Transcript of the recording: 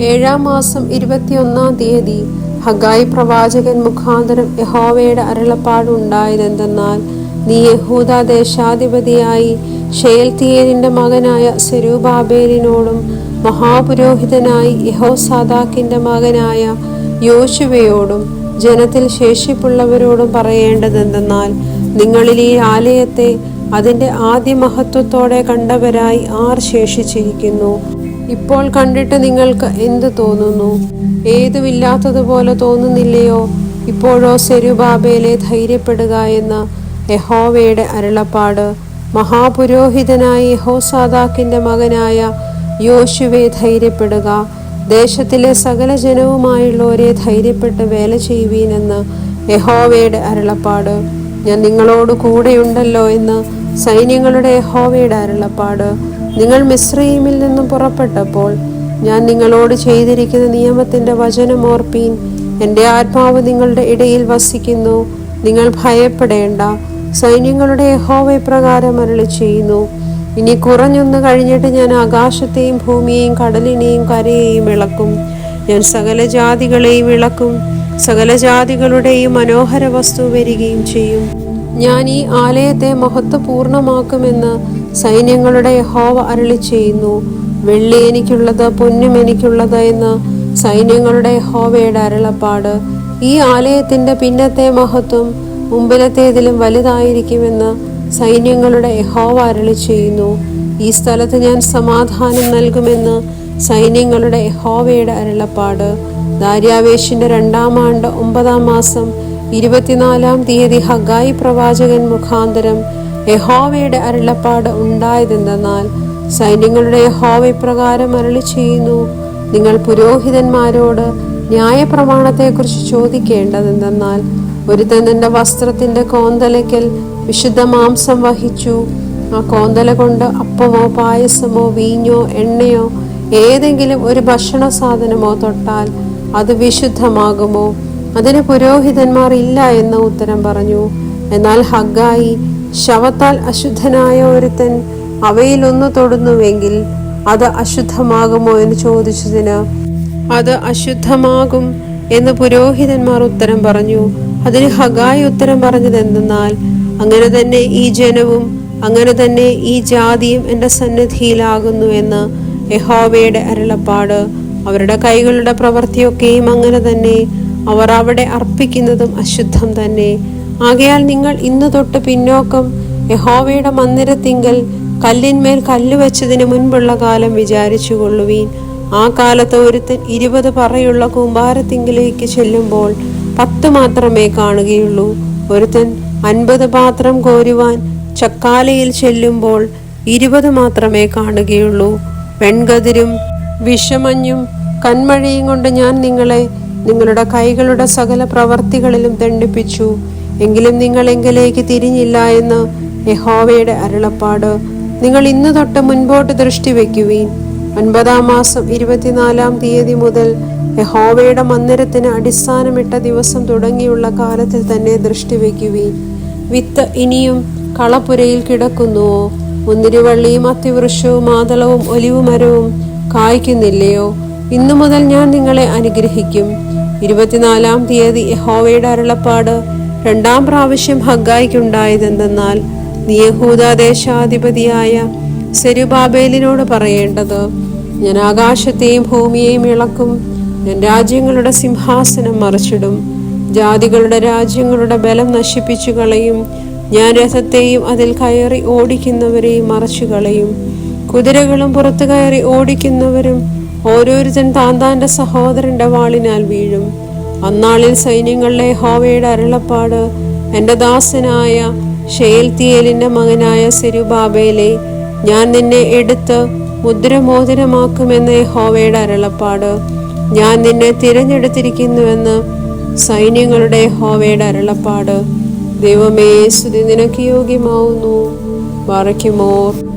ഏഴാം മാസം ഇരുപത്തിയൊന്നാം തീയതി ഹഗായി പ്രവാചകൻ മുഖാന്തരം യഹോവയുടെ അരുളപ്പാടുണ്ടായതെന്തെന്നാൽ നീ യഹൂദ ദേശാധിപതിയായി ഷേൽത്തിയേലിന്റെ മകനായ സെരൂബാബേലിനോടും മഹാപുരോഹിതനായി യഹോസാദാക്കിന്റെ മകനായ യോശുവയോടും ജനത്തിൽ ശേഷിപ്പുള്ളവരോടും പറയേണ്ടതെന്തെന്നാൽ നിങ്ങളിൽ ഈ ആലയത്തെ അതിന്റെ ആദ്യ മഹത്വത്തോടെ കണ്ടവരായി ആർ ശേഷിച്ചിരിക്കുന്നു? ഇപ്പോൾ കണ്ടിട്ട് നിങ്ങൾക്ക് എന്ത് തോന്നുന്നു? ഏതുമില്ലാത്തതുപോലെ തോന്നുന്നില്ലയോ? ഇപ്പോഴോ സെരുബാബേലെ ധൈര്യപ്പെടുക എന്ന് യഹോവയുടെ അരുളപ്പാട് മഹാപുരോഹിതനായ യഹോസാദാക്കിന്റെ മകനായ യോശുവെ ധൈര്യപ്പെടുക. ദേശത്തിലെ സകല ജനവുമായുള്ളവരെ ധൈര്യപ്പെട്ട് വേല ചെയ്യുവീനെന്ന് യഹോവയുടെ അരുളപ്പാട്. ഞാൻ നിങ്ങളോട് കൂടെയുണ്ടല്ലോ എന്ന് സൈന്യങ്ങളുടെ യഹോവയുടെ അരുളപ്പാട്. നിങ്ങൾ മിശ്രീമിൽ നിന്നും പുറപ്പെട്ടപ്പോൾ ഞാൻ നിങ്ങളോട് ചെയ്തിരിക്കുന്ന നിയമത്തിന്റെ വചനം ഓർപ്പീൻ. എന്റെ ആത്മാവ് നിങ്ങളുടെ ഇടയിൽ വസിക്കുന്നു. നിങ്ങൾ ഭയപ്പെടേണ്ട. സൈന്യങ്ങളുടെ യഹോവ പ്രകാരം അരളി ചെയ്യുന്നു ഇനി കുറഞ്ഞൊന്ന് കഴിഞ്ഞിട്ട് ഞാൻ ആകാശത്തെയും ഭൂമിയെയും കടലിനെയും കരയെയും ഇളക്കും. ഞാൻ സകല ജാതികളെയും ഇളക്കും. സകല ജാതികളുടെയും മനോഹര വസ്തു വരികയും ചെയ്യും. ഞാൻ ഈ ആലയത്തെ മഹത്വപൂർണമാക്കുമെന്ന് സൈന്യങ്ങളുടെ യഹോവ അരളി ചെയ്യുന്നു. വെള്ളി എനിക്കുള്ളത് പൊന്നും എനിക്കുള്ളത് എന്ന് സൈന്യങ്ങളുടെ യഹോവയുടെ അരുളപ്പാട്. ഈ ആലയത്തിന്റെ പിന്നത്തെ മഹത്വം മുമ്പിലത്തേതിലും വലുതായിരിക്കുമെന്ന് സൈന്യങ്ങളുടെ യഹോവ അരളി ചെയ്യുന്നു. ഈ സ്ഥലത്ത് ഞാൻ സമാധാനം നൽകുമെന്ന് സൈന്യങ്ങളുടെ യഹോവയുടെ അരുളപ്പാട്. ദാര്യാവേശിന്റെ രണ്ടാം ആണ്ട് ഒമ്പതാം മാസം ഇരുപത്തിനാലാം തീയതി ഹഗായി പ്രവാചകൻ മുഖാന്തരം യഹോവയുടെ അരുളപ്പാട് ഉണ്ടായതെന്തെന്നാൽ സൈന്യങ്ങളുടെ യഹോവ ഇപ്രകാരം അരളി ചെയ്യുന്നു. നിങ്ങൾ പുരോഹിതന്മാരോട് ന്യായപ്രമാണത്തെക്കുറിച്ച് ചോദിക്കേണ്ടതെന്തെന്നാൽ ഒരുത്തൻ തന്റെ വസ്ത്രത്തിന്റെ കോന്തലയ്ക്കൽ വിശുദ്ധ മാംസം വഹിച്ചു. ആ കോന്തല കൊണ്ട് അപ്പമോ പായസമോ വീഞ്ഞോ എണ്ണയോ ഏതെങ്കിലും ഒരു ഭക്ഷണ സാധനമോ തൊട്ടാൽ അത് വിശുദ്ധമാകുമോ? അതിന് പുരോഹിതന്മാർ ഇല്ല എന്ന് ഉത്തരം പറഞ്ഞു. എന്നാൽ ഹഗ്ഗായി ശവത്താൽ അശുദ്ധനായ ഒരുത്തൻ അവയിലൊന്നു തൊടുന്നുവെങ്കിൽ അത് അശുദ്ധമാകുമോ എന്ന് ചോദിച്ചതിന് അത് അശുദ്ധമാകും എന്ന് പുരോഹിതന്മാർ ഉത്തരം പറഞ്ഞു. അതിന് ഹഗായി ഉത്തരം പറഞ്ഞത് എന്തെന്നാൽ അങ്ങനെ തന്നെ ഈ ജനവും അങ്ങനെ തന്നെ ഈ ജാതിയും എന്റെ സന്നിധിയിലാകുന്നു എന്ന് യഹോവയുടെ അരുളപ്പാട്. അവരുടെ കൈകളുടെ പ്രവൃത്തിയൊക്കെയും അങ്ങനെ തന്നെ. അവർ അവിടെ അർപ്പിക്കുന്നതും അശുദ്ധം തന്നെ. ആകയാൽ നിങ്ങൾ ഇന്ന് തൊട്ട് പിന്നോക്കം യഹോവയുടെ മന്ദിരത്തിങ്കൽ കല്ലിന്മേൽ കല്ല് വെച്ചതിന് മുൻപുള്ള കാലം വിചാരിച്ചു കൊള്ളുവീൻ ആ കാലത്ത് ഒരുത്തൻ ഇരുപത് പറയുള്ള കൂമ്പാരത്തിങ്കിലേക്ക് ചെല്ലുമ്പോൾ പത്ത് മാത്രമേ കാണുകയുള്ളൂ. ഒരുത്തൻ അൻപത് പാത്രം കോരുവാൻ ചക്കാലയിൽ ചെല്ലുമ്പോൾ ഇരുപത് മാത്രമേ കാണുകയുള്ളൂ. വെൺകതിരും വിഷമഞ്ഞും കന്മഴയും കൊണ്ട് ഞാൻ നിങ്ങളെ നിങ്ങളുടെ കൈകളുടെ സകല പ്രവർത്തികളിലും ദണ്ഡിപ്പിച്ചു. എങ്കിലും നിങ്ങൾ എങ്കിലേക്ക് തിരിഞ്ഞില്ല എന്ന് യഹോവയുടെ അരുളപ്പാട് നിങ്ങൾ ഇന്ന് തൊട്ട് മുൻപോട്ട് ദൃഷ്ടി വയ്ക്കുവീൻ. ഒൻപതാം മാസം ഇരുപത്തിനാലാം തീയതി മുതൽ യഹോവയുടെ മന്ദിരത്തിന് അടിസ്ഥാനമിട്ട ദിവസം തുടങ്ങിയുള്ള കാലത്തിൽ തന്നെ ദൃഷ്ടി വയ്ക്കുവീൻ. വിത്ത് ഇനിയും കളപ്പുരയിൽ കിടക്കുന്നുവോ മുന്തിരിവള്ളിയും അത്തിവൃക്ഷവും മാതളവും ഒലിവുമരവും കായ്ക്കുന്നില്ലയോ? ഇന്നു മുതൽ ഞാൻ നിങ്ങളെ അനുഗ്രഹിക്കും. ഇരുപത്തിനാലാം തീയതി യഹോവയുടെ അരുളപ്പാട് രണ്ടാം പ്രാവശ്യം ഹഗ്ഗായിക്കുണ്ടായതെന്തെന്നാൽ നീ യഹൂദ ദേശാധിപതിയായ സെരുബാബേലിനോട് പറയേണ്ടത് ഞാൻ ആകാശത്തെയും ഭൂമിയെയും ഇളക്കും ഞാൻ രാജ്യങ്ങളുടെ സിംഹാസനം മറിച്ചിടും ജാതികളുടെ രാജ്യങ്ങളുടെ ബലം നശിപ്പിച്ചു കളയും ഞാൻ രഥത്തെയും അതിൽ കയറി ഓടിക്കുന്നവരെയും മറച്ചു കളയും കുതിരകളും പുറത്തു കയറി ഓടിക്കുന്നവരും ഓരോരുത്തൻ താൻ താന്റെ സഹോദരന്റെ വാളിനാൽ വീഴും. അന്നാളിൽ സൈന്യങ്ങളിലെ ഹോവയുടെ അരുളപ്പാട് എന്റെ ദാസനായ ഷെയൽത്തിയേലിന്റെ മകനായ സിരുബാബയിലെ ഞാൻ നിന്നെ എടുത്ത് മുദ്രമോതിരമാക്കുമെന്ന് ഹോവയുടെ അരുളപ്പാട്. ഞാൻ നിന്നെ തിരഞ്ഞെടുത്തിരിക്കുന്നുവെന്ന് സൈന്യങ്ങളുടെ ഹോവയുടെ അരുളപ്പാട്. ദൈവമേ സ്തുതി നിനക്ക് യോഗ്യമാവുന്നു. വറയ്ക്കുമോർ